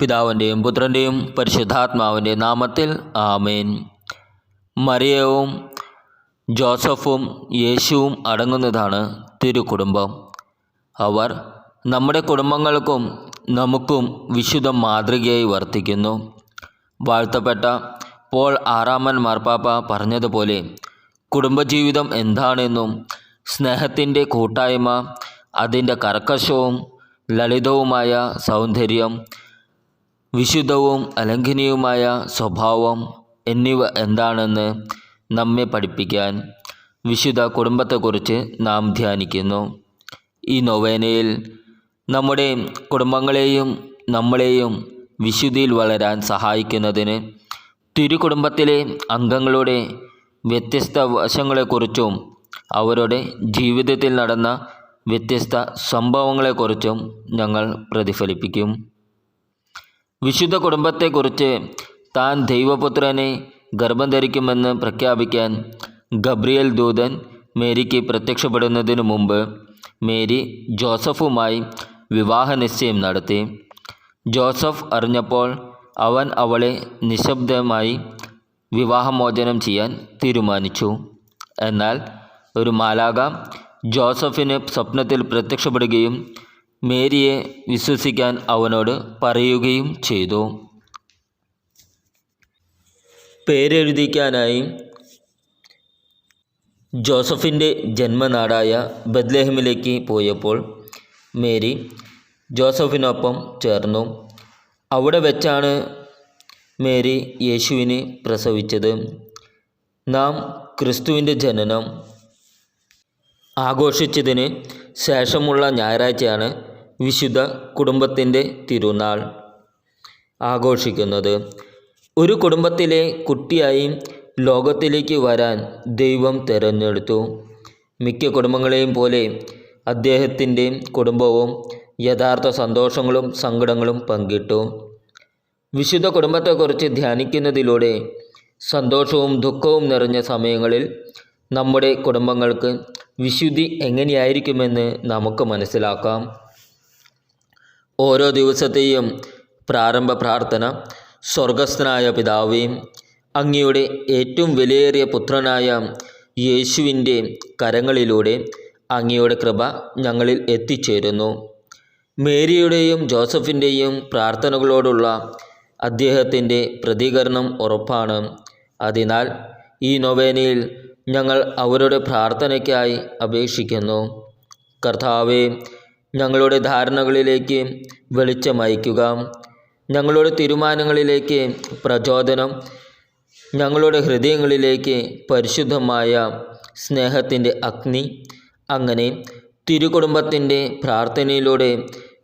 പിതാവിന്റെയും പുത്രന്റെയും പരിശുദ്ധാത്മാവിന്റെ നാമത്തിൽ ആമേൻ. മറിയവും ജോസഫും യേശുവും അടങ്ങുന്നതാണ് തിരുകുടുംബം അവർ നമ്മുടെ കുടുംബങ്ങൾക്കും നമുക്കും വിശുദ്ധ മാതൃകയായി വർത്തിക്കുന്നു. വാഴ്ത്തപ്പെട്ട പോൾ ആറാമൻ മാർപ്പാപ്പ പറഞ്ഞതുപോലെ കുടുംബജീവിതം എന്താണെന്നും സ്നേഹത്തിന്റെ കൂട്ടായ്മ അതിന്റെ കർക്കശവും ലളിതവുമായ സൗന്ദര്യം വിശുദ്ധവും അലംഘനീയവുമായ സ്വഭാവം എന്നിവ എന്താണെന്ന് നമ്മെ പഠിപ്പിക്കാൻ വിശുദ്ധ കുടുംബത്തെക്കുറിച്ച് നാം ധ്യാനിക്കുന്നു. ഈ നൊവേനയിൽ നമ്മുടെ കുടുംബങ്ങളെയും നമ്മളെയും വിശുദ്ധിയിൽ വളരാൻ സഹായിക്കുന്നതിന് തിരുകുടുംബത്തിലെ അംഗങ്ങളുടെ വ്യത്യസ്ത വശങ്ങളെക്കുറിച്ചും അവരുടെ ജീവിതത്തിൽ നടന്ന വ്യത്യസ്ത സംഭവങ്ങളെക്കുറിച്ചും ഞങ്ങൾ പ്രതിഫലിപ്പിക്കും. വിശുദ്ധ കുടുംബത്തെക്കുറിച്ച് താൻ ദൈവപുത്രനെ ഗർഭം ധരിക്കുമെന്ന് പ്രഖ്യാപിക്കാൻ ഗബ്രിയേൽ ദൂതൻ മേരിക്ക് പ്രത്യക്ഷപ്പെടുന്നതിനു മുമ്പ് മേരി ജോസഫുമായി വിവാഹ നിശ്ചയം നടത്തി. ജോസഫ് അറിഞ്ഞപ്പോൾ അവൻ അവളെ നിശബ്ദമായി വിവാഹമോചനം ചെയ്യാൻ തീരുമാനിച്ചു. എന്നാൽ ഒരു മാലാക ജോസഫിന് സ്വപ്നത്തിൽ പ്രത്യക്ഷപ്പെടുകയും മേരിയെ വിശ്വസിക്കാൻ അവനോട് പറയുകയും ചെയ്തു. പേരെഴുതിക്കാനായി ജോസഫിന്റെ ജന്മനാടായ ബദ്ലേഹമിലേക്ക് പോയപ്പോൾ മേരി ജോസഫിനൊപ്പം ചേർന്നു. അവിടെ വെച്ചാണ് മേരി യേശുവിനെ പ്രസവിച്ചത്. നാം ക്രിസ്തുവിന്റെ ജനനം ആഘോഷിച്ചതിന് ശേഷമുള്ള ഞായറാഴ്ചയാണ് വിശുദ്ധ കുടുംബത്തിന്റെ തിരുനാൾ ആഘോഷിക്കുന്നത്. ഒരു കുടുംബത്തിലെ കുട്ടിയായി ലോകത്തിലേക്ക് വരാൻ ദൈവം തിരഞ്ഞെടുത്തു. മിക്ക കുടുംബങ്ങളെയും പോലെ അദ്ദേഹത്തിന്റെ കുടുംബവും യഥാർത്ഥ സന്തോഷങ്ങളും സങ്കടങ്ങളും പങ്കിട്ടു. വിശുദ്ധ കുടുംബത്തെക്കുറിച്ച് ധ്യാനിക്കുന്നതിലൂടെ സന്തോഷവും ദുഃഖവും നിറഞ്ഞ സമയങ്ങളിൽ നമ്മുടെ കുടുംബങ്ങൾക്ക് വിശുദ്ധി എങ്ങനെയായിരിക്കുമെന്ന് നമുക്ക് മനസ്സിലാക്കാം. ഓരോ ദിവസത്തെയും പ്രാരംഭ പ്രാർത്ഥന സ്വർഗസ്ഥനായ പിതാവേ അങ്ങയുടെ ഏറ്റവും വിലയേറിയ പുത്രനായ യേശുവിന്റെ കരങ്ങളിലൂടെ അങ്ങയുടെ കൃപ ഞങ്ങളിൽ എത്തിച്ചേരുന്നു. മേരിയുടെയും ജോസഫിന്റെയും പ്രാർത്ഥനകളോടുള്ള അദ്ദേഹത്തിന്റെ പ്രതികരണം ഉറപ്പാണ്. അതിനാൽ ഈ നൊവേനയിൽ ഞങ്ങൾ അവരുടെ പ്രാർത്ഥനയ്ക്കായി അപേക്ഷിക്കുന്നു. കർത്താവെ ഞങ്ങളുടെ ധാരണകളിലേക്ക് വെളിച്ചമയക്കുക. ഞങ്ങളുടെ തീരുമാനങ്ങളിലേക്ക് പ്രചോദനം. ഞങ്ങളുടെ ഹൃദയങ്ങളിലേക്ക് പരിശുദ്ധമായ സ്നേഹത്തിന്റെ അഗ്നി. അങ്ങനെ തിരുകുടുംബത്തിന്റെ പ്രാർത്ഥനയിലൂടെ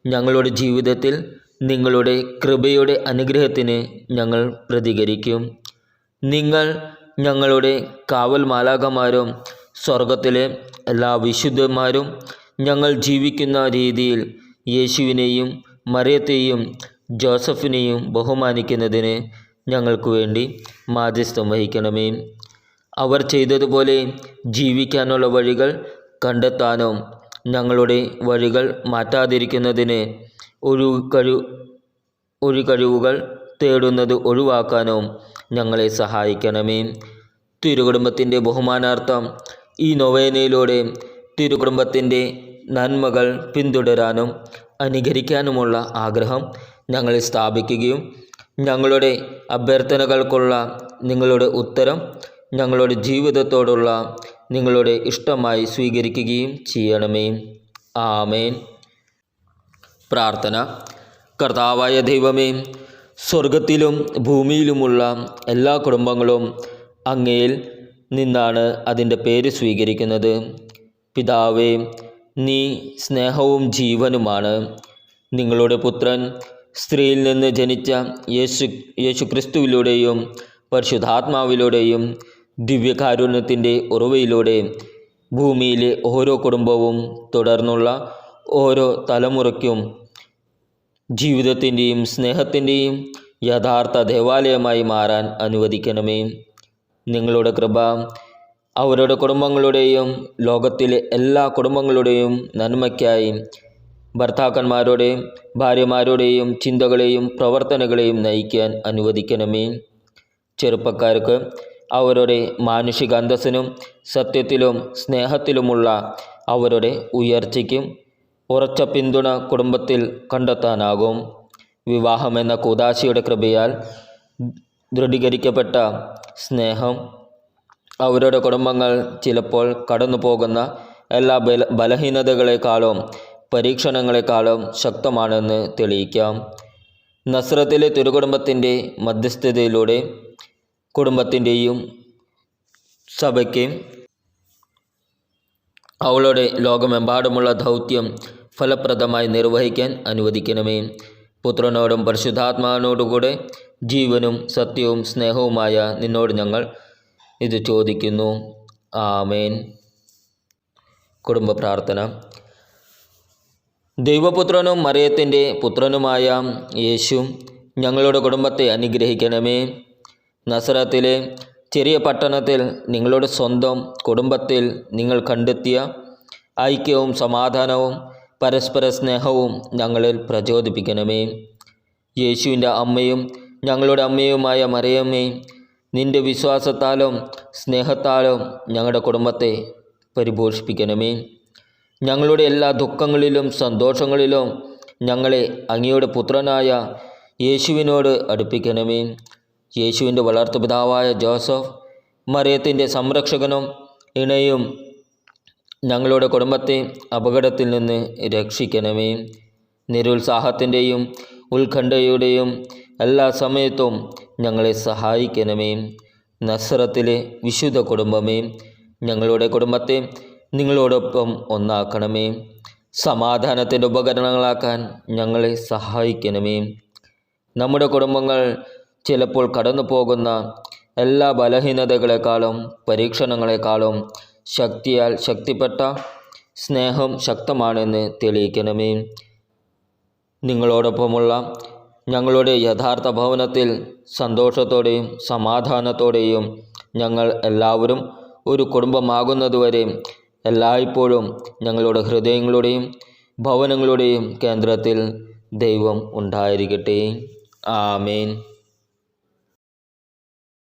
ഞങ്ങളുടെ ജീവിതത്തിൽ നിങ്ങളുടെ കൃപയുടെ അനുഗ്രഹത്തിന് ഞങ്ങൾ പ്രതികരിക്കും. നിങ്ങൾ ഞങ്ങളുടെ കാവൽ മാലാകമാരും സ്വർഗത്തിലെ എല്ലാ വിശുദ്ധന്മാരും ഞങ്ങൾ ജീവിക്കുന്ന രീതിയിൽ യേശുവിനെയും മറിയത്തെയും ജോസഫിനെയും ബഹുമാനിക്കുന്നതിന് ഞങ്ങൾക്ക് വേണ്ടി മാധ്യസ്ഥം വഹിക്കണമേ. അവർ ചെയ്തതുപോലെ ജീവിക്കാനുള്ള വഴികൾ കണ്ടെത്താനും ഞങ്ങളുടെ വഴികൾ മാറ്റാതിരിക്കുന്നതിന് ഒരു കഴി ഒരു കഴിവുകൾ തേടുന്നത് ഒഴിവാക്കാനും ഞങ്ങളെ സഹായിക്കണമേ. തിരുകുടുംബത്തിന്റെ ബഹുമാനാർത്ഥം ഈ നൊവേനയിലൂടെ തിരുകുടുംബത്തിന്റെ നന്മകൾ പിന്തുടരാനും അനുകരിക്കാനുമുള്ള ആഗ്രഹം ഞങ്ങളിൽ സ്ഥാപിക്കുകയും ഞങ്ങളുടെ അഭ്യർത്ഥനകൾക്കുള്ള നിങ്ങളുടെ ഉത്തരം ഞങ്ങളുടെ ജീവിതത്തോടുള്ള നിങ്ങളുടെ ഇഷ്ടമായി സ്വീകരിക്കുകയും ചെയ്യണമേ. ആമേൻ. പ്രാർത്ഥന. കർത്താവായ ദൈവമേ സ്വർഗത്തിലും ഭൂമിയിലുമുള്ള എല്ലാ കുടുംബങ്ങളും അങ്ങയിൽ നിന്നാണ് അതിന്റെ പേര് സ്വീകരിക്കുന്നത്. പിതാവേ നീ സ്നേഹവും ജീവനുമാണ്. നിങ്ങളുടെ പുത്രൻ സ്ത്രീയിൽ നിന്ന് ജനിച്ച യേശു യേശുക്രിസ്തുവിലൂടെയും പരിശുദ്ധാത്മാവിലൂടെയും ദിവ്യകാരുണ്യത്തിന്റെ ഉറവയിലൂടെ ഭൂമിയിലെ ഓരോ കുടുംബവും തുടർന്നുള്ള ഓരോ തലമുറയ്ക്കും ജീവിതത്തിന്റെയും സ്നേഹത്തിന്റെയും യഥാർത്ഥ ദേവാലയമായി മാറാൻ അനുവദിക്കണമേ. നിങ്ങളുടെ കൃപ അവരുടെ കുടുംബങ്ങളുടെയും ലോകത്തിലെ എല്ലാ കുടുംബങ്ങളുടെയും നന്മയ്ക്കായി ഭർത്താക്കന്മാരുടെയും ഭാര്യമാരുടെയും ചിന്തകളെയും പ്രവർത്തനങ്ങളെയും നയിക്കാൻ അനുവദിക്കണമേ. ചെറുപ്പക്കാർക്ക് അവരുടെ മാനുഷിക അന്തസ്സിനും സത്യത്തിലും സ്നേഹത്തിലുമുള്ള അവരുടെ ഉയർച്ചയ്ക്കും ഉറച്ച പിന്തുണ കുടുംബത്തിൽ കണ്ടെത്താനാകും. വിവാഹമെന്ന കൂതാശിയുടെ കൃപയാൽ ദൃഢീകരിക്കപ്പെട്ട സ്നേഹം അവരുടെ കുടുംബങ്ങൾ ചിലപ്പോൾ കടന്നു പോകുന്ന എല്ലാ ബല ബലഹീനതകളെക്കാളും പരീക്ഷണങ്ങളെക്കാളും ശക്തമാണെന്ന് തെളിയിക്കാം. നസ്രത്തിലെ തിരുകുടുംബത്തിന്റെ മധ്യസ്ഥതയിലൂടെ കുടുംബത്തിന്റെയും സഭയ്ക്ക് അവളുടെ ലോകമെമ്പാടുമുള്ള ദൗത്യം ഫലപ്രദമായി നിർവഹിക്കാൻ അനുവദിക്കണമേ. പുത്രനോടും പരിശുദ്ധാത്മാവിനോടുകൂടെ ജീവനും സത്യവും സ്നേഹവുമായ നിന്നോട് ഞങ്ങൾ ഇത് ചോദിക്കുന്നു. ആമേൻ. കുടുംബ പ്രാർത്ഥന. ദൈവപുത്രനും മറിയത്തിന്റെ പുത്രനുമായ യേശു ഞങ്ങളുടെ കുടുംബത്തെ അനുഗ്രഹിക്കണമേ. നസറത്തിലെ ചെറിയ പട്ടണത്തിൽ നിങ്ങളുടെ സ്വന്തം കുടുംബത്തിൽ നിങ്ങൾ കണ്ടെത്തിയ ഐക്യവും സമാധാനവും പരസ്പര സ്നേഹവും ഞങ്ങളിൽ പ്രചോദിപ്പിക്കണമേ. യേശുവിന്റെ അമ്മയും ഞങ്ങളുടെ അമ്മയുമായ മറിയമ്മേ നിന്റെ വിശ്വാസത്താലും സ്നേഹത്താലും ഞങ്ങളുടെ കുടുംബത്തെ പരിപോഷിപ്പിക്കണമേ. ഞങ്ങളുടെ എല്ലാ ദുഃഖങ്ങളിലും സന്തോഷങ്ങളിലും ഞങ്ങളെ അങ്ങയുടെ പുത്രനായ യേശുവിനോട് അടുപ്പിക്കണമേ. യേശുവിന്റെ വളർത്തുപിതാവായ ജോസഫ് മറിയത്തിന്റെ സംരക്ഷകനും ഇണയും ഞങ്ങളുടെ കുടുംബത്തെ അപകടത്തിൽ നിന്ന് രക്ഷിക്കണമേ. നിരുത്സാഹത്തിന്റെയും ഉത്കണ്ഠയുടെയും എല്ലാ സമയത്തും ഞങ്ങളെ സഹായിക്കണമേ. നസറത്തിലെ വിശുദ്ധ കുടുംബമേ ഞങ്ങളുടെ കുടുംബത്തെ നിങ്ങളോടൊപ്പം ഒന്നാക്കണമേ. സമാധാനത്തിന്റെ ഉപകരണങ്ങളാക്കാൻ ഞങ്ങളെ സഹായിക്കണമേ. നമ്മുടെ കുടുംബങ്ങൾ ചിലപ്പോൾ കടന്നു പോകുന്ന എല്ലാ ബലഹീനതകളെക്കാളും പരീക്ഷണങ്ങളെക്കാളും ശക്തിയാൽ ശക്തിപ്പെട്ട സ്നേഹം ശക്തമാണെന്ന് തെളിയിക്കണമേ. നിങ്ങളോടൊപ്പമുള്ള ഞങ്ങളുടെ യഥാർത്ഥ ഭവനത്തിൽ സന്തോഷത്തോടെയും സമാധാനത്തോടെയും ഞങ്ങൾ എല്ലാവരും ഒരു കുടുംബമാകുന്നതുവരെ എല്ലായ്പ്പോഴും ഞങ്ങളുടെ ഹൃദയങ്ങളുടെയും ഭവനങ്ങളുടെയും കേന്ദ്രത്തിൽ ദൈവം ഉണ്ടായിരിക്കട്ടെ. ആമേൻ.